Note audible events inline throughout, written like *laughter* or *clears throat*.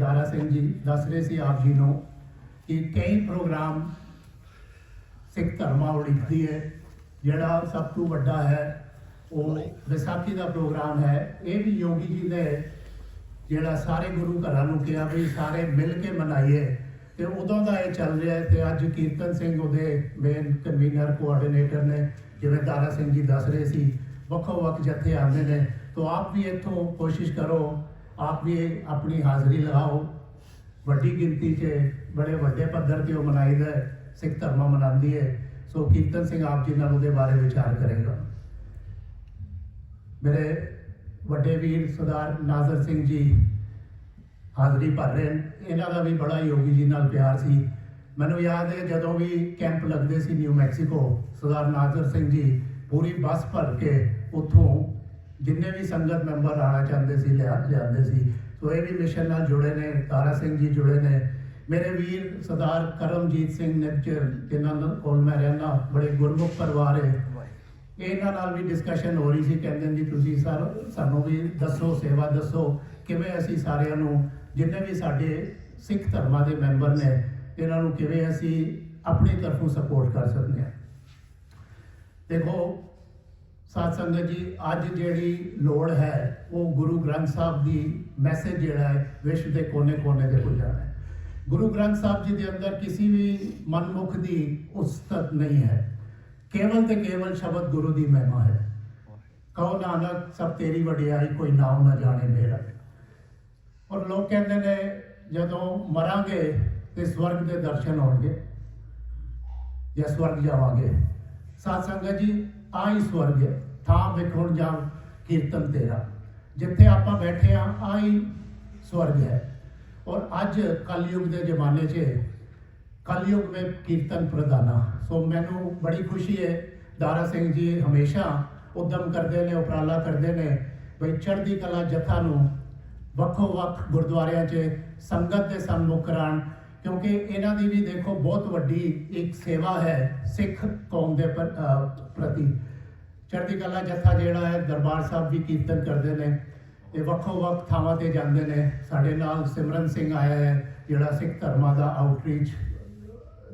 ਦਾਰਾ ਸਿੰਘ ਜੀ ਦੱਸ ਰਹੇ ਸੀ ਆਪ ਜੀ ਨੂੰ ਕਿ ਕਈ ਪ੍ਰੋਗਰਾਮ ਸਿੱਖ ਧਰਮਾਂ ਉਡੀਕਦੀ ਹੈ। ਜਿਹੜਾ ਸਭ ਤੋਂ ਵੱਡਾ ਹੈ, ਉਹ ਵਿਸਾਖੀ ਦਾ ਪ੍ਰੋਗਰਾਮ ਹੈ। ਇਹ ਵੀ ਯੋਗੀ ਜੀ ਨੇ ਜਿਹੜਾ ਸਾਰੇ ਗੁਰੂ ਘਰਾਂ ਨੂੰ ਕਿਹਾ ਵੀ ਸਾਰੇ ਮਿਲ ਕੇ ਮਨਾਈਏ ਤੇ ਉਦੋਂ ਦਾ ਇਹ ਚੱਲ ਰਿਹਾ ਹੈ ਤੇ ਅੱਜ ਕੀਰਤਨ ਸਿੰਘ ਉਹਦੇ ਮੇਨ ਕਨਵੀਨਰ ਕੋਆਰਡੀਨੇਟਰ ਨੇ, ਜਿਵੇਂ ਦਾਰਾ ਸਿੰਘ ਜੀ ਦੱਸ ਰਹੇ ਸੀ, ਵੱਖੋ ਵੱਖ ਜਥੇ ਆਉਂਦੇ ਨੇ। ਤੋਂ ਆਪ ਵੀ ਇੱਥੋਂ ਕੋਸ਼ਿਸ਼ ਕਰੋ ਆਪ ਵੀ ਆਪਣੀ ਹਾਜ਼ਰੀ ਲਗਾਓ। ਵੱਡੀ ਗਿਣਤੀ 'ਚ ਬੜੇ ਵੱਡੇ ਪੱਧਰ ਤੇ ਉਹ ਮਨਾਈਦਾ ਸਿੱਖ ਧਰਮ ਮਨਾਉਂਦੀ ਹੈ। ਸੋ ਕੀਰਤਨ ਸਿੰਘ ਆਪ ਜੀ ਨਾਲ ਉਹਦੇ ਬਾਰੇ ਵਿਚਾਰ ਕਰੇਗਾ। ਮੇਰੇ ਵੱਡੇ ਵੀਰ ਸਰਦਾਰ ਨਾਜ਼ਰ ਸਿੰਘ ਜੀ ਹਾਜ਼ਰੀ ਭਰ ਰਹੇ ਇਹਨਾਂ ਦਾ ਵੀ ਬੜਾ ਯੋਗੀ ਜੀ ਨਾਲ ਪਿਆਰ ਸੀ। ਮੈਨੂੰ ਯਾਦ ਹੈ ਜਦੋਂ ਵੀ ਕੈਂਪ ਲੱਗਦੇ ਸੀ ਨਿਊ ਮੈਕਸੀਕੋ, ਸਰਦਾਰ ਨਾਜ਼ਰ ਸਿੰਘ ਜੀ ਪੂਰੀ ਬੱਸ ਭਰ ਕੇ ਉੱਥੋਂ ਜਿੰਨੇ ਵੀ ਸੰਗਤ ਮੈਂਬਰ ਆਣਾ ਚਾਹੁੰਦੇ ਸੀ, ਲਿਆ ਲਿਆਉਂਦੇ ਸੀ, ਸੋ ਇਹ ਵੀ ਮਿਸ਼ਨ ਨਾਲ ਜੁੜੇ ਨੇ, ਤਾਰਾ ਸਿੰਘ ਜੀ ਜੁੜੇ ਨੇ। ਮੇਰੇ ਵੀਰ ਸਰਦਾਰ ਕਰਮਜੀਤ ਸਿੰਘ ਨਿਰਚਰ ਜਿਨ੍ਹਾਂ ਨਾਲ ਕੋਲ ਮੈਂ ਰਹਿਣਾ ਬੜੇ ਗੁਰਮੁਖ ਪਰਿਵਾਰ ਹੈ। ਇਹਨਾਂ ਨਾਲ ਵੀ ਡਿਸਕਸ਼ਨ ਹੋ ਰਹੀ ਸੀ, ਕਹਿੰਦੇ ਜੀ, ਤੁਸੀਂ ਸਰ, ਸਾਨੂੰ ਵੀ ਦੱਸੋ, ਸੇਵਾ ਦੱਸੋ, ਕਿਵੇਂ ਅਸੀਂ ਸਾਰਿਆਂ ਨੂੰ, ਜਿੰਨੇ ਵੀ ਸਾਡੇ ਸਿੱਖ ਧਰਮਾਂ ਦੇ ਮੈਂਬਰ ਨੇ, ਇਹਨਾਂ ਨੂੰ ਕਿਵੇਂ ਅਸੀਂ ਆਪਣੀ ਤਰਫੋਂ ਸਪੋਰਟ ਕਰ ਸਕਦੇ ਹਾਂ? ਦੇਖੋ ਸਾਧ ਸੰਗਤ ਜੀ, ਅੱਜ ਜਿਹੜੀ ਲੋੜ ਹੈ, ਉਹ ਗੁਰੂ ਗ੍ਰੰਥ ਸਾਹਿਬ ਦੀ ਮੈਸੇਜ ਜਿਹੜਾ ਹੈ, ਵਿਸ਼ਵ ਦੇ ਕੋਨੇ-ਕੋਨੇ ਤੇ ਪਹੁੰਚਾਉਣਾ ਹੈ। ਗੁਰੂ ਗ੍ਰੰਥ ਸਾਹਿਬ ਜੀ ਦੇ ਅੰਦਰ ਕਿਸੇ ਵੀ ਮਨਮੁਖ ਦੀ ਉਸਤਤ ਨਹੀਂ ਹੈ। ਕੇਵਲ ਤੇ ਕੇਵਲ ਸ਼ਬਦ ਗੁਰੂ ਦੀ ਮਹਿਮਾ ਹੈ। ਕਹੋ ਨਾਨਕ, ਸਭ ਤੇਰੀ ਵਡਿਆਈ, ਕੋਈ ਨਾਮ ਨਾ ਜਾਣੇ ਮੇਰਾ। ਔਰ ਲੋਕ ਕਹਿੰਦੇ ਨੇ, ਜਦੋਂ ਮਰਾਂਗੇ ਤੇ ਸਵਰਗ ਦੇ ਦਰਸ਼ਨ ਹੋਣਗੇ ਜਾਂ ਸਵਰਗ ਜਾਵਾਂਗੇ। ਸਾਧ ਸੰਗਤ ਜੀ ਆਹੀ ਸਵਰਗ ਹੈ। ਥਾਂ ਵੇਖਣ ਜਾ ਕੀਰਤਨ ਤੇਰਾ। ਜਿੱਥੇ ਆਪਾਂ ਬੈਠੇ ਆ ਆਹੀ ਸਵਰਗ ਹੈ। ਔਰ ਅੱਜ ਕਲਯੁਗ ਦੇ ਜ਼ਮਾਨੇ 'ਚ ਕਲਯੁਗ ਵਿੱਚ ਕੀਰਤਨ ਪ੍ਰਦਾਨਾ ਸੋ ਮੈਨੂੰ ਬੜੀ ਖੁਸ਼ੀ ਹੈ, ਦਾਰਾ ਸਿੰਘ ਜੀ ਹਮੇਸ਼ਾ ਉਦਮ ਕਰਦੇ ਨੇ, ਉਪਰਾਲਾ ਕਰਦੇ ਨੇ, ਬਈ ਚੜ੍ਹਦੀ ਕਲਾ ਜਥਾ ਨੂੰ ਵੱਖੋ ਵੱਖ ਗੁਰਦੁਆਰਿਆਂ 'ਚ ਸੰਗਤ ਦੇ ਸਨਮੁਖ ਕਰਾਉਣ। ਕਿਉਂਕਿ ਇਹਨਾਂ ਦੀ ਵੀ ਦੇਖੋ, ਬਹੁਤ ਵੱਡੀ ਇੱਕ ਸੇਵਾ ਹੈ ਸਿੱਖ ਕੌਮ ਦੇ ਪ੍ਰਤੀ। ਚੜ੍ਹਦੀ ਕਲਾ ਜਥਾ ਜਿਹੜਾ ਹੈ, ਦਰਬਾਰ ਸਾਹਿਬ ਵੀ ਕੀਰਤਨ ਕਰਦੇ ਨੇ। ਇਹ ਵੱਖੋ ਵੱਖ ਥਾਵਾਂ ਤੇ ਜਾਂਦੇ ਨੇ। ਸਾਡੇ ਨਾਲ ਸਿਮਰਨ ਸਿੰਘ ਆਇਆ ਹੈ, ਜਿਹੜਾ ਸਿੱਖ ਧਰਮਾਂ ਦਾ ਆਊਟਰੀਚ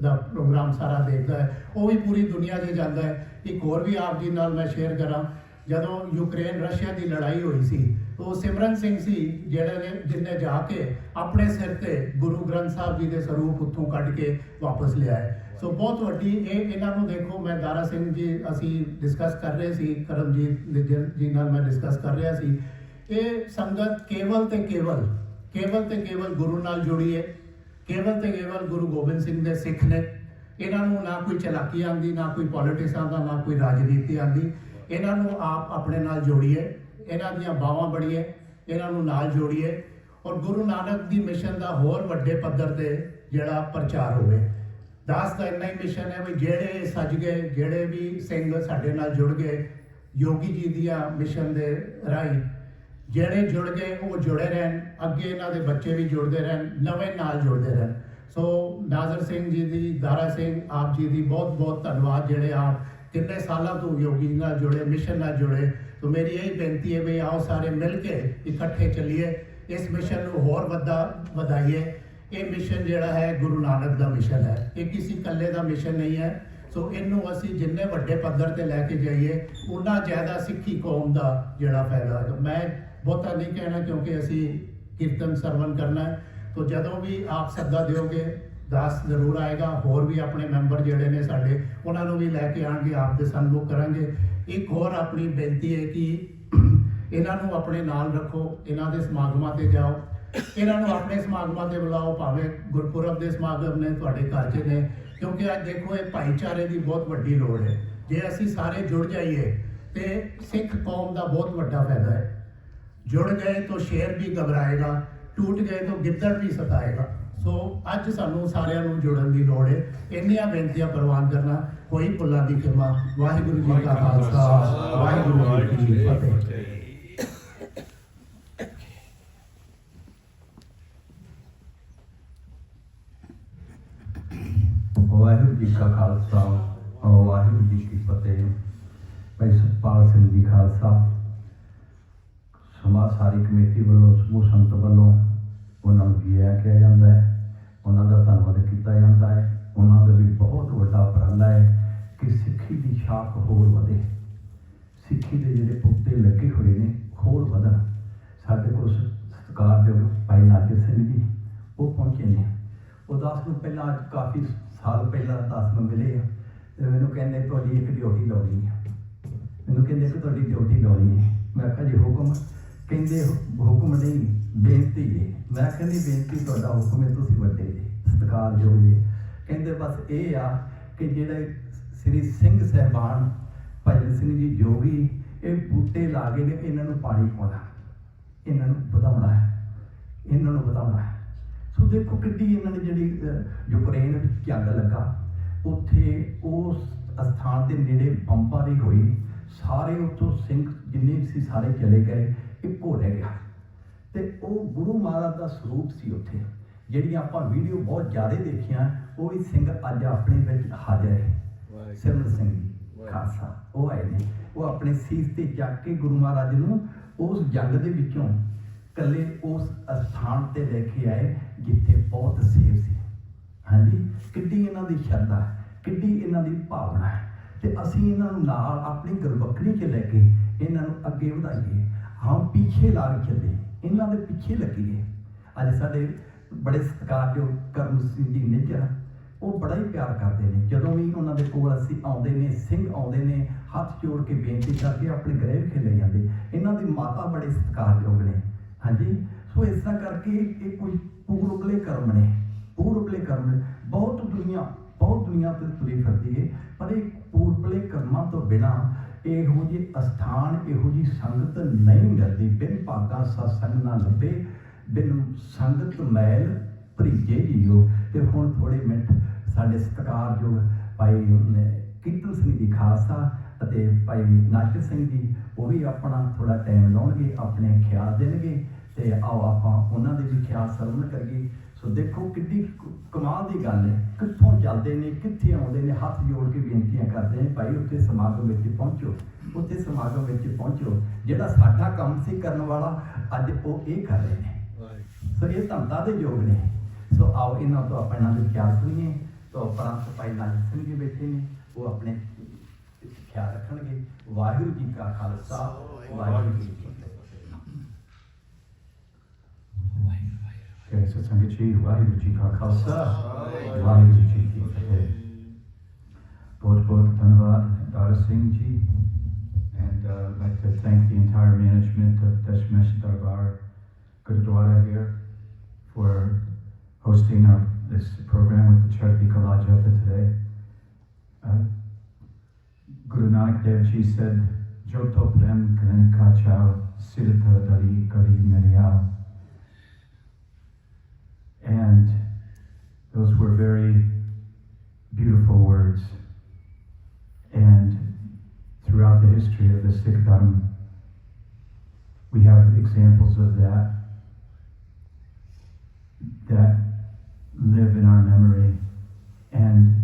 ਦਾ ਪ੍ਰੋਗਰਾਮ ਸਾਰਾ ਦੇਖਦਾ ਹੈ। ਉਹ ਵੀ ਪੂਰੀ ਦੁਨੀਆ 'ਤੇ ਜਾਂਦਾ ਹੈ। ਇੱਕ ਹੋਰ ਵੀ ਆਪ ਜੀ ਨਾਲ ਮੈਂ ਸ਼ੇਅਰ ਕਰਾਂ। ਜਦੋਂ ਯੂਕਰੇਨ ਰਸ਼ੀਆ ਦੀ ਲੜਾਈ ਹੋਈ ਸੀ ਉਹ ਸਿਮਰਨ ਸਿੰਘ ਸੀ, ਜਿਹੜੇ ਨੇ ਜਿਨਨੇ ਜਾ ਕੇ ਆਪਣੇ ਸਿਰ ਤੇ ਗੁਰੂ ਗ੍ਰੰਥ ਸਾਹਿਬ ਜੀ ਦੇ ਸਰੂਪ ਉੱਥੋਂ ਕੱਢ ਕੇ ਵਾਪਸ ਲਿਆਏ। ਸੋ ਬਹੁਤ ਵੱਡੀ ਇਹ ਇਹਨਾਂ ਨੂੰ ਦੇਖੋ, ਮੈਂ ਦਾਰਾ ਸਿੰਘ ਜੀ ਅਸੀਂ ਡਿਸਕਸ ਕਰ ਰਹੇ ਸੀ, ਕਰਮਜੀਤ ਨਿੱਜਰ ਜੀ ਨਾਲ ਮੈਂ ਡਿਸਕਸ ਕਰ ਰਿਹਾ ਸੀ। ਇਹ ਸੰਗਤ ਕੇਵਲ ਤੇ ਕੇਵਲ ਕੇਵਲ ਤੇ ਕੇਵਲ ਗੁਰੂ ਨਾਲ ਜੁੜੀ ਹੈ, ਕੇਵਲ ਤੇ ਕੇਵਲ ਗੁਰੂ ਗੋਬਿੰਦ ਸਿੰਘ ਦੇ ਸਿੱਖ ਨੇ। ਇਹਨਾਂ ਨੂੰ ਨਾ ਕੋਈ ਚਲਾਕੀ ਆਂਦੀ, ਨਾ ਕੋਈ ਪੋਲਿਟਿਕਸ ਆਂਦਾ, ਨਾ ਕੋਈ ਰਾਜਨੀਤੀ ਆਂਦੀ। ਇਹਨਾਂ ਨੂੰ ਆਪ ਆਪਣੇ ਨਾਲ ਜੋੜੀਏ ਇਹਨਾਂ ਦੀਆਂ ਬਾਹਾਂ ਬੜੀਏ ਇਹਨਾਂ ਨੂੰ ਨਾਲ ਜੋੜੀਏ ਔਰ ਗੁਰੂ ਨਾਨਕ ਦੀ ਮਿਸ਼ਨ ਦਾ ਹੋਰ ਵੱਡੇ ਪੱਧਰ ਤੇ ਜਿਹੜਾ ਪ੍ਰਚਾਰ ਹੋਵੇ। ਦਾਸ ਦਾ ਇੰਨਾ ਹੀ ਮਿਸ਼ਨ ਹੈ ਵੀ ਜਿਹੜੇ ਸੱਜ ਗਏ, ਜਿਹੜੇ ਵੀ ਸਿੰਘ ਸਾਡੇ ਨਾਲ ਜੁੜ ਗਏ, ਯੋਗੀ ਜੀ ਦੀਆਂ ਮਿਸ਼ਨ ਦੇ ਰਾਹੀਂ, ਜਿਹੜੇ ਜੁੜ ਗਏ, ਉਹ ਜੁੜੇ ਰਹਿਣ, ਅੱਗੇ ਇਹਨਾਂ ਦੇ ਬੱਚੇ ਵੀ ਜੁੜਦੇ ਰਹਿਣ, ਨਵੇਂ ਨਾਲ ਜੁੜਦੇ ਰਹਿਣ। ਸੋ ਨਾਜ਼ਰ ਸਿੰਘ ਜੀ ਦੀ, ਦਾਰਾ ਸਿੰਘ ਆਪ ਜੀ ਦੀ ਬਹੁਤ ਬਹੁਤ ਧੰਨਵਾਦ, ਜਿਹੜੇ ਆਪ ਕਿੰਨੇ ਸਾਲਾਂ ਤੋਂ ਯੋਗੀ ਜੀ ਨਾਲ ਜੁੜੇ ਮਿਸ਼ਨ ਨਾਲ ਜੁੜੇ। ਸੋ ਮੇਰੀ ਇਹ ਬੇਨਤੀ ਹੈ ਵੀ ਆਓ ਸਾਰੇ ਮਿਲ ਕੇ ਇਕੱਠੇ ਚੱਲੀਏ, ਇਸ ਮਿਸ਼ਨ ਨੂੰ ਹੋਰ ਵੱਧਾ, ਵਧਾਈਏ। ਇਹ ਮਿਸ਼ਨ ਜਿਹੜਾ ਹੈ, ਗੁਰੂ ਨਾਨਕ ਦਾ ਮਿਸ਼ਨ ਹੈ। ਇਹ ਕਿਸੇ ਇਕੱਲੇ ਦਾ ਮਿਸ਼ਨ ਨਹੀਂ ਹੈ। ਸੋ ਇਹਨੂੰ ਅਸੀਂ ਜਿੰਨੇ ਵੱਡੇ ਪੱਧਰ ਤੇ ਲੈ ਕੇ ਜਾਈਏ ਉਨਾ ਜ਼ਿਆਦਾ ਸਿੱਖੀ ਕੌਮ ਦਾ ਜਿਹੜਾ ਫਾਇਦਾ ਹੈ। ਮੈਂ ਬਹੁਤਾ ਨਹੀਂ ਕਹਿਣਾ ਕਿਉਂਕਿ ਅਸੀਂ ਕੀਰਤਨ ਸਰਵਨ ਕਰਨਾ ਤੋ ਜਦੋਂ ਵੀ ਆਪ ਸੱਦਾ ਦਿਓਗੇ, ਦਾਸ ਜ਼ਰੂਰ ਆਏਗਾ। ਹੋਰ ਵੀ ਆਪਣੇ ਮੈਂਬਰ ਜਿਹੜੇ ਨੇ ਸਾਡੇ, ਉਹਨਾਂ ਨੂੰ ਵੀ ਲੈ ਕੇ ਆਣਗੇ ਆਪ ਦੇ ਸਨਮੁਖ ਕਰਾਂਗੇ। ਇੱਕ ਹੋਰ ਆਪਣੀ ਬੇਨਤੀ ਹੈ ਕਿ ਇਹਨਾਂ ਨੂੰ ਆਪਣੇ ਨਾਲ ਰੱਖੋ, ਇਹਨਾਂ ਦੇ ਸਮਾਗਮਾਂ ਤੇ ਜਾਓ। ਇਹਨਾਂ ਨੂੰ ਆਪਣੇ ਸਮਾਗਮਾਂ ਤੇ ਬੁਲਾਓ ਭਾਵੇਂ ਗੁਰਪੁਰਬ ਦੇ ਸਮਾਗਮ ਨੇ ਤੁਹਾਡੇ ਘਰ 'ਚ ਨੇ ਕਿਉਂਕਿ ਅੱਜ ਦੇਖੋ ਇਹ ਭਾਈਚਾਰੇ ਦੀ ਬਹੁਤ ਵੱਡੀ ਲੋੜ ਹੈ। ਜੇ ਅਸੀਂ ਸਾਰੇ ਜੁੜ ਜਾਈਏ ਤੇ ਸਿੱਖ ਕੌਮ ਦਾ ਬਹੁਤ ਵੱਡਾ ਫਾਇਦਾ ਹੈ। ਜੁੜ ਗਏ ਤਾਂ ਸ਼ੇਰ ਵੀ ਘਬਰਾਏਗਾ ਟੂਟ ਗਏ ਤਾਂ ਗਿੱਦੜ ਵੀ ਸਤਾਏਗਾ। ਸੋ ਅੱਜ ਸਾਨੂੰ ਸਾਰਿਆਂ ਨੂੰ ਜੁੜਨ ਦੀ ਲੋੜ ਹੈ। ਇੰਨੀਆਂ ਬੇਨਤੀਆਂ ਪ੍ਰਵਾਨ ਕਰਨਾ ਕੋਈ ਭੁੱਲਾਂ ਦੀ ਖਿਮਾ। ਵਾਹਿਗੁਰੂ ਜੀ ਕਾ ਖਾਲਸਾ। ਵਾਹਿਗੁਰੂ ਜੀ ਕੀ ਫਤਿਹ ਵਾਹਿਗੁਰੂ ਜੀ ਕਾ ਖਾਲਸਾ ਵਾਹਿਗੁਰੂ ਜੀ ਕੀ ਫਤਿਹ। ਭਾਈ ਸਤਪਾਲ ਸਿੰਘ ਜੀ ਖਾਲਸਾ ਸਮਾਜ ਸਾਰੀ ਕਮੇਟੀ ਵੱਲੋਂ, ਸਮੂਹ ਸੰਗਤ ਵੱਲੋਂ ਉਹਨਾਂ ਨੂੰ ਵੀ ਕਿਹਾ ਜਾਂਦਾ ਹੈ। ਉਹਨਾਂ ਦਾ ਧੰਨਵਾਦ ਕੀਤਾ ਜਾਂਦਾ ਹੈ। ਉਹਨਾਂ ਦਾ ਵੀ ਬਹੁਤ ਵੱਡਾ ਉਪਰਾਲਾ ਹੈ ਕਿ ਸਿੱਖੀ ਦੀ ਛਾਪ ਹੋਰ ਵਧੇ। ਸਿੱਖੀ ਦੇ ਜਿਹੜੇ ਪੁੱਤੇ ਲੱਗੇ ਹੋਏ ਨੇ, ਹੋਰ ਵਧਣ। ਸਾਡੇ ਕੋਲ ਸਤਿਕਾਰਯੋਗ ਭਾਈ ਨਾਜਰ ਸਿੰਘ ਜੀ, ਉਹ ਪਹੁੰਚੇ ਨੇ। ਉਹ ਦਸ ਨੂੰ ਪਹਿਲਾਂ ਅੱਜ ਕਾਫੀ ਸਾਲ ਪਹਿਲਾਂ ਦਸ ਮਿਲੇ ਆ, ਤੇ ਮੈਨੂੰ ਕਹਿੰਦੇ ਤੁਹਾਡੀ ਇੱਕ ਡਿਊਟੀ ਲਾਉਣੀ ਹੈ ਮੈਨੂੰ ਕਹਿੰਦੇ ਕਿ ਤੁਹਾਡੀ ਡਿਊਟੀ ਲਾਉਣੀ ਹੈ ਮੈਂ ਕਿਹਾ ਜੀ ਹੁਕਮ, ਕਹਿੰਦੇ ਹੁਕਮ ਨਹੀਂ, ਬੇਨਤੀ ਹੈ ਮੈਂ ਕਹਿੰਦੀ ਬੇਨਤੀ ਤੁਹਾਡਾ ਹੁਕਮ ਹੈ, ਤੁਸੀਂ ਵੱਡੇ ਜੀ, ਸਤਿਕਾਰਯੋਗ ਜੀ। ਕਹਿੰਦੇ ਬਸ ਇਹ ਆ ਕਿ ਜਿਹੜੇ ਸ੍ਰੀ ਸਿੰਘ ਸਹਿਬਾਨ ਭਜਨ ਸਿੰਘ ਜੀ ਜੋਗੀ, ਇਹ ਬੂਟੇ ਲਾ ਕੇ ਨੇ ਇਹਨਾਂ ਨੂੰ ਪਾਣੀ ਪਾਉਣਾ, ਇਹਨਾਂ ਨੂੰ ਵਧਾਉਣਾ ਹੈ। ਇਹਨਾਂ ਨੂੰ ਵਧਾਉਣਾ ਹੈ। ਸੋ ਦੇਖੋ ਕਿੱਡੀ ਇਹਨਾਂ ਨੇ ਜਿਹੜੀ ਯੂਕਰੇਨ ਵਿੱਚ ਜੰਗ ਲੱਗਾ ਉੱਥੇ ਉਸ ਸਥਾਨ ਦੇ ਨੇੜੇ ਬੰਬਾਂ ਦੀ ਹੋਈ ਸਾਰੇ ਉੱਥੋਂ ਸਿੰਘ ਜਿੰਨੇ ਸੀ ਸਾਰੇ ਚਲੇ ਗਏ ਇੱਕੋ ਰਹਿ ਗਿਆ ਤੇ ਉਹ ਗੁਰੂ ਮਹਾਰਾਜ ਦਾ ਸਰੂਪ ਸੀ ਉੱਥੇ ਜਿਹੜੀਆਂ ਆਪਾਂ ਵੀਡੀਓ ਬਹੁਤ ਜ਼ਿਆਦਾ ਦੇਖੀਆਂ ਉਹ ਵੀ ਸਿੰਘ ਅੱਜ ਆਪਣੇ ਵਿੱਚ ਹਾਜ਼ਰ ਹੈ। ਸਿਮਰਨ ਸਿੰਘ ਜੀ ਖਾਲਸਾ ਉਹ ਆਏ ਨੇ। ਉਹ ਆਪਣੇ ਸੀਸ ਤੇ ਚੱਕ ਕੇ ਗੁਰੂ ਮਹਾਰਾਜ ਨੂੰ ਉਸ ਜੰਗ ਦੇ ਵਿੱਚੋਂ ਕੱਲੇ ਉਸ ਸਥਾਨ ਤੇ ਲੈ ਕੇ ਆਏ। ਜਿੱਥੇ ਬਹੁਤ ਸੇਵ ਸੀ। ਹਾਂਜੀ? ਕਿੱਡੀ ਇਹਨਾਂ ਦੀ ਸ਼ਰਧਾ ਹੈ, ਕਿੱਡੀ ਇਹਨਾਂ ਦੀ ਭਾਵਨਾ ਹੈ। ਤੇ ਅਸੀਂ ਇਹਨਾਂ ਨੂੰ ਨਾਲ ਆਪਣੀ ਗੁਰਬਖੜੀ 'ਚ ਲੈ ਕੇ ਇਹਨਾਂ ਨੂੰ ਅੱਗੇ ਵਧਾਈਏ। ਹਾਂ ਪਿੱਛੇ ਲਾ ਕੇ ਚੱਲੇ ਇਹਨਾਂ ਦੇ ਪਿੱਛੇ ਲੱਗੀਏ। ਅੱਜ ਸਾਡੇ ਬੜੇ ਸਤਿਕਾਰਯੋਗ ਕਰਮ ਸਿੰਘ ਜੀ ਨਿੱਜਰ ਉਹ ਬੜਾ ਹੀ ਪਿਆਰ ਕਰਦੇ ਨੇ। ਜਦੋਂ ਵੀ ਉਹਨਾਂ ਦੇ ਕੋਲ ਅਸੀਂ ਆਉਂਦੇ ਨੇ ਸਿੰਘ ਆਉਂਦੇ ਨੇ ਹੱਥ ਜੋੜ ਕੇ ਬੇਨਤੀ ਕਰਕੇ ਆਪਣੇ ਗ੍ਰਹਿ ਖੇਲੇ ਜਾਂਦੇ। ਇਹਨਾਂ ਦੀ ਮਾਤਾ ਬੜੇ ਸਤਿਕਾਰਯੋਗ ਨੇ। ਹਾਂਜੀ? ਸੋ ਇਸ ਤਰ੍ਹਾਂ ਕਰਕੇ ਇਹ ਕੋਈ ਪੂਰਬਲੇ ਕਰਮ ਨੇ ਪੂਰਬਲੇ ਕਰਮ ਨੇ। ਬਹੁਤ ਦੁਨੀਆ ਬਹੁਤ ਦੁਨੀਆ ਤੇ ਤੁਰੀ ਫਿਰਦੀ ਹੈ ਪਰ ਇਹ ਪੂਰਬਲੇ ਕਰਮਾਂ ਤੋਂ ਬਿਨਾ ਇਹੋ ਜਿਹੇ ਅਸਥਾਨ, ਇਹੋ ਜਿਹੀ ਸੰਗਤ ਨਹੀਂ ਮਿਲਦੀ। ਬਿਨ ਭਾਗਾ ਸਤਸੰਗ ਨਾ ਲੱਭੇ, ਬਿਨ ਸੰਗਤ ਮੈਲ ਭਰੀਜੇ ਜੀਓ। ਤੇ ਹੁਣ ਥੋੜੇ ਮਿੰਟ ਸਾਡੇ ਸਤਿਕਾਰਯੋਗ ਭਾਈ ਕੀਰਤਨ ਸਿੰਘ ਜੀ ਖਾਲਸਾ ਅਤੇ ਭਾਈ ਨਾਚਰ ਸਿੰਘ ਜੀ, ਉਹ ਵੀ ਆਪਣਾ ਥੋੜਾ ਟਾਈਮ ਲਾਉਣਗੇ, ਆਪਣੇ ਖਿਆਲ ਦੇਣਗੇ। ਤੇ ਆਓ ਆਪਾਂ ਉਹਨਾਂ ਦੇ ਵੀ ਖਿਆਲ ਸਰਵਣ ਕਰੀਏ। ਸੋ ਦੇਖੋ ਕਿੰਨੀ ਕਮਾਲ ਦੀ ਗੱਲ ਹੈ। ਕਿੱਥੋਂ ਚੱਲਦੇ ਨੇ ਕਿੱਥੇ ਆਉਂਦੇ ਨੇ ਹੱਥ ਜੋੜ ਕੇ ਬੇਨਤੀਆਂ ਕਰਦੇ ਨੇ ਭਾਈ ਉੱਥੇ ਸਮਾਗਮ ਵਿੱਚ ਪਹੁੰਚੋ। ਉੱਥੇ ਸਮਾਗਮ ਵਿੱਚ ਪਹੁੰਚੋ। ਜਿਹੜਾ ਸਾਡਾ ਕੰਮ ਸੀ ਕਰਨ ਵਾਲਾ ਅੱਜ ਉਹ ਇਹ ਕਰ ਰਹੇ ਨੇ। ਸੋ ਇਹ ਧੰਤਾ ਦੇ ਯੋਗ ਨੇ। ਸੋ ਆਓ ਇਹਨਾਂ ਤੋਂ ਆਪਾਂ ਇਹਨਾਂ ਦੇ ਖਿਆਲ ਸੁਣੀਏ। ਤੋਂ ਉਪਰੰਤ ਭਾਈ ਨਾਨਕ ਸਿੰਘ ਜੀ ਬੈਠੇ ਨੇ। ਉਹ ਆਪਣੇ ਖਿਆਲ ਰੱਖਣਗੇ। ਵਾਹਿਗੁਰੂ ਜੀ ਕਾ ਖਾਲਸਾ ਵਾਹਿਗੁਰੂ ਜੀ ਜੀ ਵਾਹਿਗੁਰੂ ਜੀ ਕਾ ਖਾਲਸਾ ਵਾਹਿਗੁਰੂ ਜੀ ਕੀ ਫਤਿਹ ਬਹੁਤ ਬਹੁਤ ਧੰਨਵਾਦ ਦਾਰ Singh ji I'd like to thank the entire management of Deshmesh Darbar Gurdwara here for hosting this program with the Charity Kalajata today. Uh, Guru Nanak Dev Ji said, Jo to prem kanen ka chao, siddha. And those were very beautiful words. And throughout the history of the Sikh Dharma, we have examples of that that live in our memory. And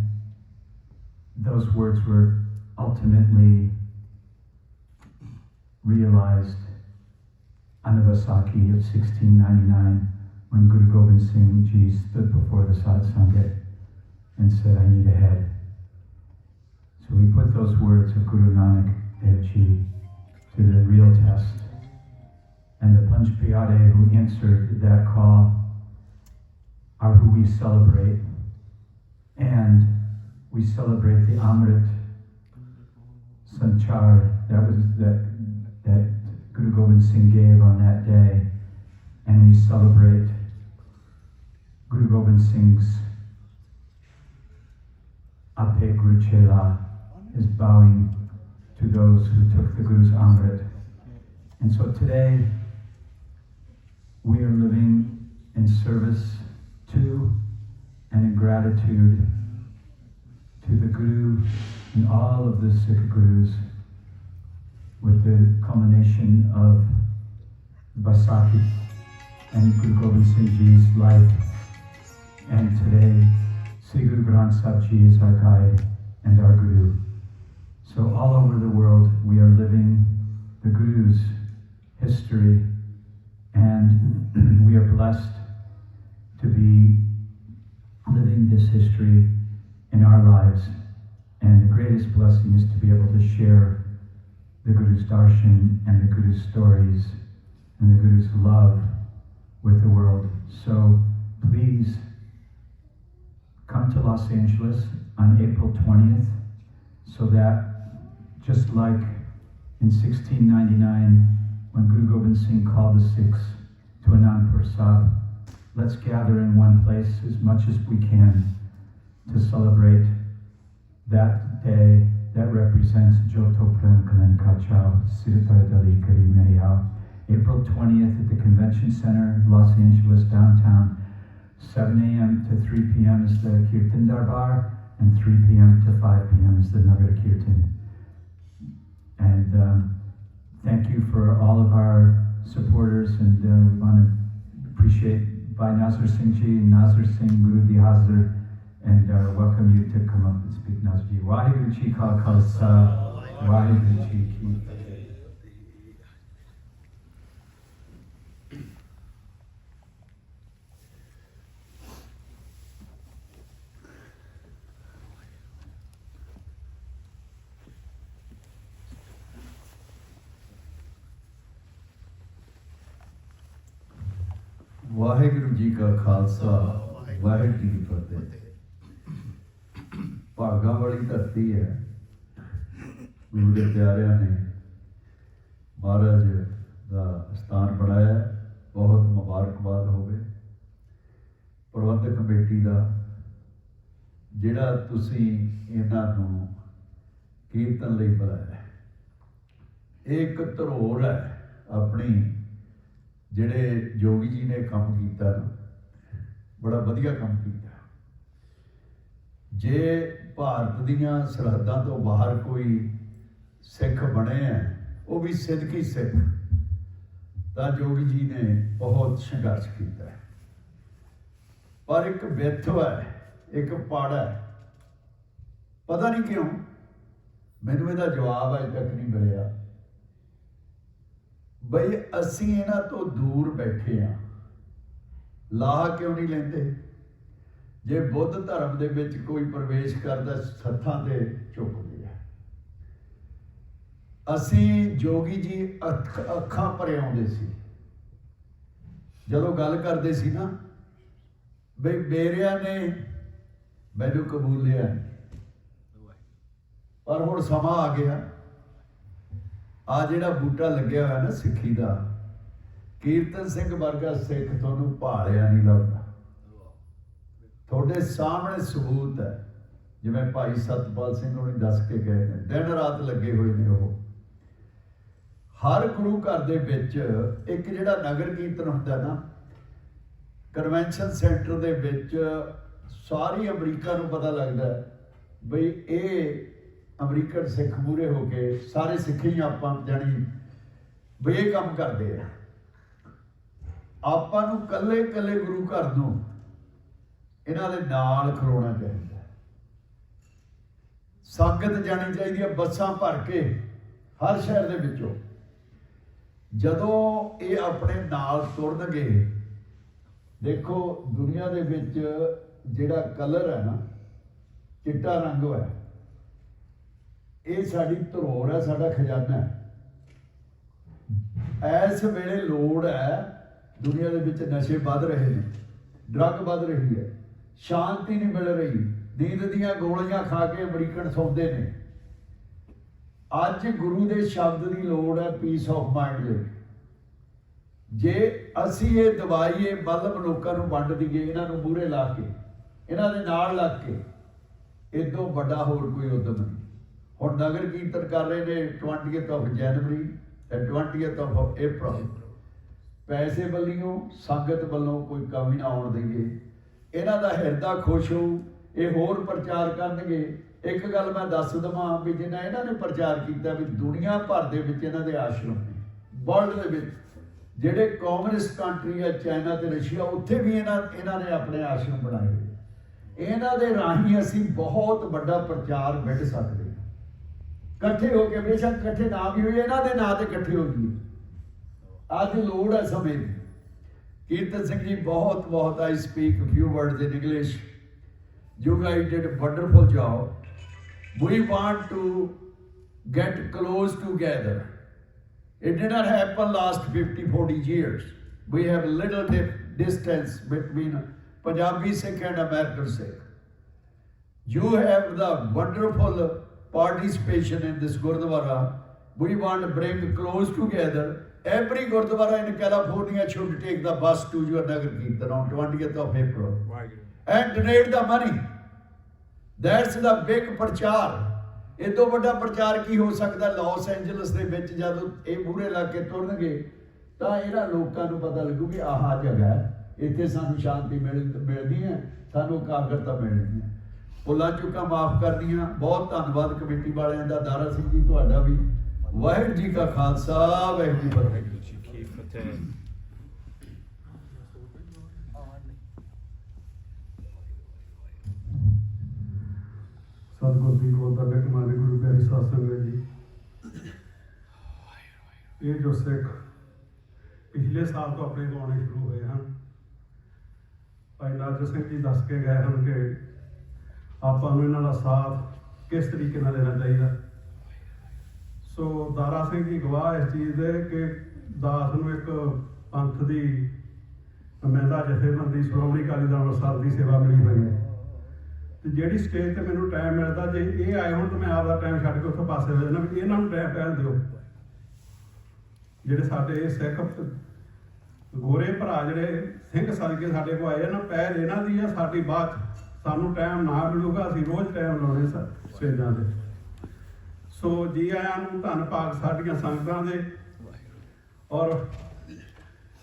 those words were ultimately realized Vaisakhi of 1699 when Guru Gobind Singh Ji stood before the Sat Sangat and said, I need a head. So we put those words of Guru Nanak Dev Ji to the real test. And the Panch Piyade who answered that call are who we celebrate. And we celebrate the Amrit Sanchar that was that that Guru Gobind Singh gave on that day. And we celebrate Guru Gobind Singh's Ape Guru Chela is bowing to those who took the Guru's Amrit. And so today, we are living in service to and in gratitude to the Guru and all of the Sikh Gurus with the culmination of Baisakhi and Guru Gobind Singh Ji's life. And today, Sri Guru Granth Sahib Ji is our guide and our Guru. So all over the world, we are living the Guru's history, and *clears throat* we are blessed to be living this history in our lives. And the greatest blessing is to be able to share the Guru's darshan and the Guru's stories and the Guru's love with the world. So please Los Angeles on April 20th so that just like in 1699 when Guru Gobind Singh called the Sikhs to Anandpur Sahib, let's gather in one place as much as we can to celebrate that day that represents Joto Prem Kalan Kachao Siritar Dali Kari. April 20th at the Convention Center, Los Angeles, downtown. 7 a.m. to 3 p.m. is the Kirtan Darbar, and 3 p.m. to 5 p.m. is the Nagar Kirtan. And um, thank you for all of our supporters, and uh, we want to appreciate Bhai Nazar Singh Ji, Nazar Singh, Guru Di and uh, welcome you to come up and speak Nazar Ji. Waheguru Ji Ka Khalsa, Waheguru Ji Ki Waheguru ji ਕਾ ਖਾਲਸਾ, ਵਾਹਿਗੁਰੂ ਜੀ ਕੀ ਫਤਿਹ। ਭਾਗਾਂ ਵਾਲੀ ਧਰਤੀ ਹੈ। ਗੁਰੂ ਦੇ ਪਿਆਰਿਆਂ ਨੇ ਮਹਾਰਾਜ ਦਾ ਸਥਾਨ ਬਣਾਇਆ। ਬਹੁਤ ਮੁਬਾਰਕਬਾਦ ਹੋਵੇ। ਪ੍ਰਬੰਧਕ ਕਮੇਟੀ ਦਾ, ਜਿਹੜਾ ਤੁਸੀਂ ਇਹਨਾਂ ਨੂੰ ਕੀਰਤਨ ਲਈ ਬੁਲਾਇਆ ਇਹ ਇੱਕ ਧਰੋਹਰ ਹੈ ਆਪਣੀ ਜਿਹੜੇ ਜੋਗੀ ਜੀ ਨੇ ਕੰਮ ਕੀਤਾ ਬੜਾ ਵਧੀਆ ਕੰਮ ਕੀਤਾ। ਜੇ ਭਾਰਤ ਦੀਆਂ ਸਰਹੱਦਾਂ ਤੋਂ ਬਾਹਰ ਕੋਈ ਸਿੱਖ ਬਣੇ ਆ, ਉਹ ਵੀ ਸਿੱਧਕੀ ਸਿੱਖ? ਤਾਂ ਜੋਗੀ ਜੀ ਨੇ ਬਹੁਤ ਸੰਘਰਸ਼ ਕੀਤਾ। ਪਰ ਇੱਕ ਵਿਥ ਹੈ, ਇੱਕ ਪਾੜਾ ਹੈ। ਪਤਾ ਨਹੀਂ ਕਿਉਂ? ਮੈਨੂੰ ਇਹਦਾ ਜਵਾਬ ਅਜੇ ਤੱਕ ਨਹੀਂ ਮਿਲਿਆ। ਬਈ ਅਸੀਂ ਇਹਨਾਂ ਤੋਂ ਦੂਰ ਬੈਠੇ ਆ। ਲਾਹਾ ਕਿਉਂ ਨਹੀਂ ਲੈਂਦੇ? ਜੇ ਬੁੱਧ ਧਰਮ ਦੇ ਵਿੱਚ ਕੋਈ ਪ੍ਰਵੇਸ਼ ਕਰਦਾ, ਸੱਥਾਂ ਤੇ ਝੁਕਦੇ ਆ ਅਸੀਂ ਜੋਗੀ ਜੀ ਅੱਖ ਅੱਖਾਂ ਭਰੇ ਆਉਂਦੇ ਸੀ। ਜਦੋਂ ਗੱਲ ਕਰਦੇ ਸੀ ਨਾ, ਬਈ ਮੇਰਿਆਂ ਨੇ ਮੈਨੂੰ ਕਬੂਲਿਆ। ਪਰ ਹੁਣ ਸਮਾਂ ਆ ਗਿਆ। ਆ ਜਿਹੜਾ ਬੂਟਾ ਲੱਗਿਆ ਹੋਇਆ ਨਾ ਸਿੱਖੀ ਦਾ, ਕੀਰਤਨ ਸਿੰਘ ਵਰਗਾ ਸਿੱਖ ਤੁਹਾਨੂੰ ਭਾਲਿਆ ਨਹੀਂ ਲੱਭਦਾ। ਤੁਹਾਡੇ ਸਾਹਮਣੇ ਸਬੂਤ ਹੈ। ਜਿਵੇਂ ਭਾਈ ਸਤਪਾਲ ਸਿੰਘ ਉਹਨੇ ਦੱਸ ਕੇ ਗਏ ਨੇ, ਦਿਨ ਰਾਤ ਲੱਗੇ ਹੋਏ ਨੇ ਉਹ। ਹਰ ਗੁਰੂ ਘਰ ਦੇ ਵਿੱਚ ਇੱਕ ਜਿਹੜਾ ਨਗਰ ਕੀਰਤਨ ਹੁੰਦਾ ਨਾ ਕਨਵੈਨਸ਼ਨ ਸੈਂਟਰ ਦੇ ਵਿੱਚ ਸਾਰੀ ਅਮਰੀਕਾ ਨੂੰ ਪਤਾ ਲੱਗਦਾ ਬਈ ਇਹ ਅਮਰੀਕਨ ਸਿੱਖ ਮੂਰੇ ਹੋ ਕੇ ਸਾਰੇ ਸਿੱਖ ਹੀ ਆਪਾਂ ਜਾਣੀ ਬਈ ਇਹ ਕੰਮ ਕਰਦੇ ਆ। ਆਪਾਂ ਨੂੰ ਕੱਲੇ ਕੱਲੇ ਗੁਰੂ ਘਰ ਨੂੰ ਇਹਨਾਂ ਦੇ ਨਾਲ ਖਲੋਣਾ ਚਾਹੀਦਾ। ਹੈ। ਸੰਗਤ ਜਾਣੀ ਚਾਹੀਦੀ ਹੈ ਬੱਸਾਂ ਭਰ ਕੇ ਹਰ ਸ਼ਹਿਰ ਦੇ ਵਿੱਚੋਂ। ਜਦੋਂ ਇਹ ਆਪਣੇ ਨਾਲ ਤੁਰਨਗੇ, ਦੇਖੋ ਦੁਨੀਆ ਦੇ ਵਿੱਚ ਜਿਹੜਾ ਕਲਰ ਹੈ ਨਾ, ਚਿੱਟਾ ਰੰਗ ਹੈ ਇਹ ਸਾਡੀ ਧਰੋਹਰ ਹੈ, ਸਾਡਾ ਖਜ਼ਾਨਾ ਹੈ। ਇਸ ਵੇਲੇ ਲੋੜ ਹੈ, ਦੁਨੀਆ ਦੇ ਵਿੱਚ ਨਸ਼ੇ ਵੱਧ ਰਹੇ ਨੇ ਡਰੱਗ ਵੱਧ ਰਹੀ ਹੈ, ਸ਼ਾਂਤੀ ਨਹੀਂ ਮਿਲ ਰਹੀ, ਨੀਂਦ ਦੀਆਂ ਗੋਲੀਆਂ ਖਾ ਕੇ ਅਮਰੀਕਨ ਸੌਂਦੇ ਨੇ। ਅੱਜ ਗੁਰੂ ਦੇ ਸ਼ਬਦ ਦੀ ਲੋੜ ਹੈ ਪੀਸ ਆਫ ਮਾਈਂਡ ਲਈ। ਜੇ ਅਸੀਂ ਇਹ ਦਵਾਈਏ ਇਹ ਬਲਬ ਲੋਕਾਂ ਨੂੰ ਵੰਡ ਦਈਏ, ਇਹਨਾਂ ਨੂੰ ਮੂਹਰੇ ਲਾ ਕੇ, ਇਹਨਾਂ ਦੇ ਨਾਲ ਲੱਗ ਕੇ, ਇਦੋਂ ਵੱਡਾ ਹੋਰ ਕੋਈ ਉਦਮ ਨਹੀਂ। ਹੁਣ ਨਗਰ ਕੀਰਤਨ ਕਰ ਰਹੇ ਨੇ 20th ਆਫ ਜਨਵਰੀ ਤੇ 20th ਆਫ ਅਪ੍ਰੈਲ ਪੈਸੇ ਵੱਲੋਂ, ਸੰਗਤ ਵੱਲੋਂ ਕੋਈ ਕਮੀ ਨਾ ਆਉਣ ਦਈਏ। ਇਹਨਾਂ ਦਾ ਹਿਰਦਾ ਖੁਸ਼ ਹੋ ਇਹ ਹੋਰ ਪ੍ਰਚਾਰ ਕਰਨਗੇ। ਇੱਕ ਗੱਲ ਮੈਂ ਦੱਸ ਦਵਾਂ ਵੀ ਜਿੰਨਾ ਇਹਨਾਂ ਨੇ ਪ੍ਰਚਾਰ ਕੀਤਾ ਵੀ ਦੁਨੀਆ ਭਰ ਦੇ ਵਿੱਚ ਇਹਨਾਂ ਦੇ ਆਸ਼ਰਮ ਨੇ ਵਰਲਡ ਦੇ ਵਿੱਚ। ਜਿਹੜੇ ਕਮਿਊਨਿਸਟ ਕੰਟਰੀ ਆ ਚਾਈਨਾ ਤੇ ਰਸ਼ੀਆ ਉੱਥੇ ਵੀ ਇਹਨਾਂ ਇਹਨਾਂ ਨੇ ਆਪਣੇ ਆਸ਼ਰਮ ਬਣਾਏ ਇਹਨਾਂ ਦੇ ਰਾਹੀਂ ਅਸੀਂ ਬਹੁਤ ਵੱਡਾ ਪ੍ਰਚਾਰ ਵਿੱਢ ਸਕਦੇ ਇਕੱਠੇ ਹੋ ਕੇ ਬੇਸ਼ੱਕ ਇਕੱਠੇ ਨਾ ਵੀ ਹੋਏ ਇਹਨਾਂ ਦੇ ਨਾਂ ਤੇ ਇਕੱਠੇ ਹੋ ਗਏ ਅੱਜ ਲੋੜ ਹੈ ਸਮੇਂ ਦੀ ਕੀਰਤਨ ਸਿੰਘ ਜੀ ਬਹੁਤ ਬਹੁਤ I speak few words in English you guy did wonderful job we want to get close together. It did not happen last 50, 40 years. We have little distance between Punjabi Sikh and American Sikh. You have the wonderful participation in this Gurdwara. We want to bring close together. Every Gurdwara in California should take the bus to your Nagar Kirtan on 20th of April and donate the money. That's the big ਪ੍ਰਚਾਰ ਇਹ ਤੋਂ ਵੱਡਾ ਪ੍ਰਚਾਰ ਕੀ ਹੋ ਸਕਦਾ Las Angeles ਦੇ ਵਿੱਚ ਜਦੋਂ ਇਹ ਮੂਹਰੇ ਲਾ ਕੇ ਤੁਰਨਗੇ ਤਾਂ ਇਹਨਾਂ ਲੋਕਾਂ ਨੂੰ ਪਤਾ ਲੱਗੂ ਕਿ ਆਹ ਜਗ੍ਹਾ ਇੱਥੇ ਸਾਨੂੰ ਸ਼ਾਂਤੀ ਮਿਲ ਮਿਲਦੀ ਹੈ ਸਾਨੂੰ ਕਾਗਰਤਾ ਮਿਲਦੀ ਹੈ ਭੁੱਲਾਂ ਚੁੱਕਾਂ ਮਾਫ ਕਰਨੀਆਂ। ਬਹੁਤ ਧੰਨਵਾਦ ਕਮੇਟੀ ਵਾਲਿਆਂ ਦਾ। ਦਾਰਾ ਸਿੰਘ ਜੀ ਤੁਹਾਡਾ ਵੀ ਵਾਹਿਗੁਰੂ ਜੀ ਕਾ ਖਾਲਸਾ ਵਾਹਿਗੁਰੂ ਜੀ ਕੀ ਫਤਿਹ। ਸਤਿਗੁਰ ਦੀ ਗੋਦ ਦਾ ਬਿਕ ਮਾਰੇ ਗੁਰੂ ਪਿਆਰੀ ਸਾਧ ਸੰਗਤ ਜੀ। ਇਹ ਜੋ ਸਿੱਖ ਪਿਛਲੇ ਸਾਲ ਤੋਂ ਆਪਣੇ ਗਾਉਣੇ ਸ਼ੁਰੂ ਹੋਏ ਹਨ। ਭਾਈ ਨਾਜਰ ਸਿੰਘ ਜੀ ਦੱਸ ਕੇ ਗਏ ਹਨ ਕਿ ਆਪਾਂ ਨੂੰ ਇਹਨਾਂ ਦਾ ਸਾਥ ਕਿਸ ਤਰੀਕੇ ਨਾਲ ਦੇਣਾ ਚਾਹੀਦਾ। ਸੋ ਦਾਰਾ ਸਿੰਘ ਜੀ ਗਵਾਹ ਇਸ ਚੀਜ਼ ਦੇ ਕਿ ਦਾਸ ਨੂੰ ਇੱਕ ਪੰਥ ਦੀ ਨੁਮਾਇੰਦਾ, ਜਥੇਬੰਦੀ ਸ਼੍ਰੋਮਣੀ ਅਕਾਲੀ ਦਲ ਅੰਮ੍ਰਿਤਸਰ ਦੀ ਸੇਵਾ ਮਿਲੀ ਹੋਈ ਹੈ। ਤੇ ਜਿਹੜੀ ਸਟੇਜ ਤੇ ਮੈਨੂੰ ਟਾਈਮ ਮਿਲਦਾ, ਜੇ ਇਹ ਆਏ ਹੋਣ ਤਾਂ ਮੈਂ ਆਪਦਾ ਟਾਈਮ ਛੱਡ ਕੇ ਉੱਥੇ ਪਾਸੇ ਹੋ ਜਾਣਾ, ਵੀ ਇਹਨਾਂ ਨੂੰ ਟਾਈਮ ਪਹਿਲ ਦਿਓ। ਜਿਹੜੇ ਸਾਡੇ ਸਿੱਖ ਗੋਰੇ ਭਰਾ ਜਿਹੜੇ ਸਿੰਘ ਸਦਕੇ ਸਾਡੇ ਕੋਲ ਆਏ ਆ ਨਾ ਪਹਿਲ ਇਹਨਾਂ ਦੀ ਆ, ਸਾਡੀ ਬਾਤ। ਸਾਨੂੰ ਟਾਈਮ ਨਾ ਮਿਲੂਗਾ, ਅਸੀਂ ਰੋਜ਼ ਟਾਈਮ ਲਾਉਣੇ ਸ- ਸਟੇਜਾਂ ਦੇ। ਸੋ ਜੀ ਆਇਆਂ ਨੂੰ ਧੰਨ ਭਾਗ ਸਾਡੀਆਂ ਸੰਗਤਾਂ ਦੇ। ਔਰ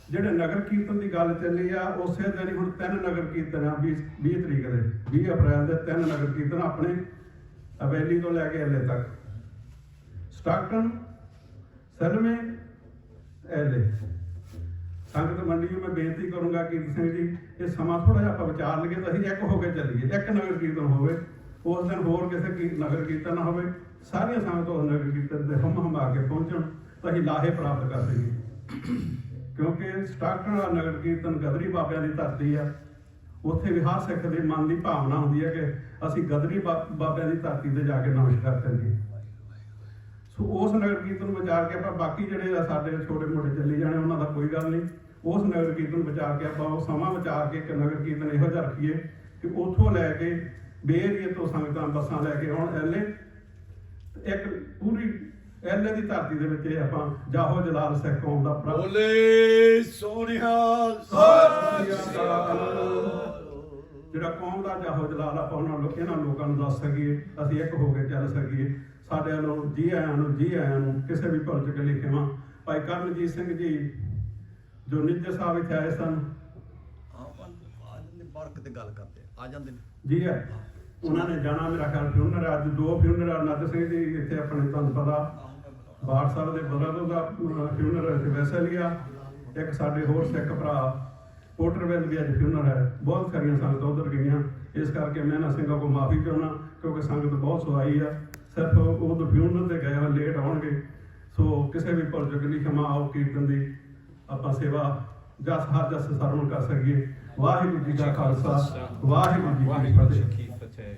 ਜਿਹੜੇ ਨਗਰ ਕੀਰਤਨ ਦੀ ਗੱਲ ਚੱਲੀ ਆ, ਉਸੇ ਦਿਨ ਹੁਣ ਤਿੰਨ ਨਗਰ ਕੀਰਤਨ ਆ 20 20 ਤਰੀਕ ਦੇ 20 ਅਪ੍ਰੈਲ ਦੇ ਤਿੰਨ ਨਗਰ ਕੀਰਤਨ ਆਪਣੇ ਅਵੇਲੀ ਤੋਂ ਲੈ ਕੇ ਹਲੇ ਤੱਕ। ਸਟਾਕਟਨ, ਸਲਮੇ, ਐਲੇ। ਸੰਗਤ ਮੰਡੀ ਨੂੰ ਮੈਂ ਬੇਨਤੀ ਕਰੂੰਗਾ ਕੀਰਤ ਸਿੰਘ ਜੀ, ਇਹ ਸਮਾਂ ਥੋੜਾ ਜਿਹਾ ਆਪਾਂ ਵਿਚਾਰ ਲਈਏ ਤਾਂ ਅਸੀਂ ਇੱਕ ਹੋ ਕੇ ਚੱਲੀਏ, ਇੱਕ ਨਗਰ ਕੀਰਤਨ ਹੋਵੇ, ਉਸ ਦਿਨ ਹੋਰ ਕਿਸੇ ਕੀ ਨਗਰ ਕੀਰਤਨ ਨਾ ਹੋਵੇ, ਸਾਰੀਆਂ ਸੰਗਤਾਂ ਉਸ ਨਗਰ ਕੀਰਤਨ ਦੇ ਹਮ ਹਮ ਆ ਕੇ ਪਹੁੰਚਣ ਤਾਂ ਅਸੀਂ ਲਾਹੇ ਪ੍ਰਾਪਤ ਕਰ ਸਕੀਏ। ਕਿਉਂਕਿ ਸਟਾਕਟਨ ਦਾ ਨਗਰ ਕੀਰਤਨ ਗਦਰੀ ਬਾਬਿਆਂ ਦੀ ਧਰਤੀ ਆ, ਉੱਥੇ ਵੀ ਹਰ ਸਿੱਖ ਦੇ ਮਨ ਦੀ ਭਾਵਨਾ ਹੁੰਦੀ ਹੈ ਕਿ ਅਸੀਂ ਗਦਰੀ ਬਾ- ਬਾਬਿਆਂ ਦੀ ਧਰਤੀ ਤੇ ਜਾ ਕੇ ਨਮਸਕਾਰ ਕਰੀਏ। ਸੋ ਉਸ ਨਗਰ ਕੀਰਤਨ ਨੂੰ ਵਿਚਾਰ ਕੇ ਆਪਾਂ ਬਾਕੀ ਜਿਹੜੇ ਆ ਸਾਡੇ ਛੋਟੇ ਮੋਟੇ ਚੱਲੀ ਜਾਣੇ ਉਹਨਾਂ ਦਾ ਕੋਈ ਗੱਲ ਨਹੀਂ। ਉਸ ਨਗਰ ਕੀਰਤਨ ਨੂੰ ਵਿਚਾਰ ਕੇ ਆਪਾਂ ਉਹ ਸਮਾਂ ਵਿਚਾਰ ਕੇ ਇੱਕ ਨਗਰ ਕੀਰਤਨ ਇਹੋ ਜਿਹਾ ਰੱਖੀਏ ਕਿ ਉੱਥੋਂ ਲੈ ਕੇ ਬੇਰੀਏ ਤੋਂ ਸੰਗਤਾਂ ਬੱਸਾਂ ਲੈ ਕੇ ਆਉਣ ਐਲੇ ਇੱਕ ਪੂਰੀ ਐਲੇ ਦੀ ਧਰਤੀ ਦੇ ਵਿੱਚ ਇਹ ਆਪਾਂ ਜਾਹੋ ਜਲਾਲ ਸਿੱਖ ਕੌਮ ਦਾ ਪ੍ਰਭ ਬੋਲੇ ਸੋਨਿਹਾ ਸਤਿ ਸ੍ਰੀ ਅਕਾਲ। ਜਿਹੜਾ ਕੌਮ ਦਾ ਜਾਹੋ ਜਲਾਲ ਆਪਾਂ ਉਹਨਾਂ ਲੋਕਾਂ ਨੂੰ ਦੱਸ ਸਕੀਏ ਅਸੀਂ ਇੱਕ ਹੋ ਕੇ ਚੱਲ ਸਕੀਏ। ਸਾਡੇ ਵੱਲੋਂ ਜੀ ਆਇਆਂ ਨੂੰ ਜੀ ਆਇਆਂ ਨੂੰ ਕਿਸੇ ਵੀ ਭੁੱਲ ਚੁੱਕੇ ਲਿਖੇਵਾਂ ਭਾਈ ਕਰਨਜੀਤ ਸਿੰਘ ਜੀ ਜੋ ਨਿੱਜ ਸਾਹਿਬ ਇੱਥੇ ਆਏ ਸਨ। ਪਾਰਕ ਤੇ ਗੱਲ ਕਰਦੇ ਆ। ਜਾਂਦੇ ਨੇ। ਜੀ ਹੈ ਉਹਨਾਂ ਨੇ ਜਾਣਾ ਮੇਰਾ ਖਿਆਲ ਫਿਊਨਰ ਅੱਜ ਦੋ ਫਿਊਨਰ ਨੱਦ ਸਿੰਘ ਜੀ ਇੱਥੇ ਆਪਣੇ ਤੁਹਾਨੂੰ ਪਤਾ। ਬਾੜ ਸਾਹਿਬ ਦੇ ਬਰਦਰ ਦਾ ਫਿਊਨਰ ਇੱਥੇ ਵੈਸੇ ਲਿਆ ਇੱਕ ਸਾਡੇ ਹੋਰ ਸਿੱਖ ਭਰਾ ਪੋਟਰਵੈਲ ਵੀ ਅੱਜ ਫਿਊਨਰ ਹੈ। ਬਹੁਤ ਸਾਰੀਆਂ ਸੰਗਤਾਂ ਉਧਰ ਗਈਆਂ। ਇਸ ਕਰਕੇ ਮੈਂ ਨਾ ਸਿੰਘਾਂ ਕੋ ਮਾਫੀ ਚਾਹੁੰਦਾ ਕਿਉਂਕਿ ਸੰਗਤ ਬਹੁਤ ਸਵਾਈ ਆ। ਸਿਰਫ ਉਹ ਫਿਊਨਰ ਤੇ ਗਏ ਹੋਏ ਲੇਟ ਆਉਣਗੇ। ਸੋ ਕਿਸੇ ਵੀ ਚੁੱਕ ਲਈ ਖਮਾ ਆਓ ਕੀਰਤਨ ਦੀ ਆਪਾਂ ਸੇਵਾ ਜਸ ਹਰ ਜਸ ਸਰਵਣ ਕਰ ਸਕੀਏ। ਵਾਹਿਗੁਰੂ ਜੀ ਕਾ ਖਾਲਸਾ ਵਾਹਿਗੁਰੂ ਜੀ ਕੀ ਫਤਿਹ।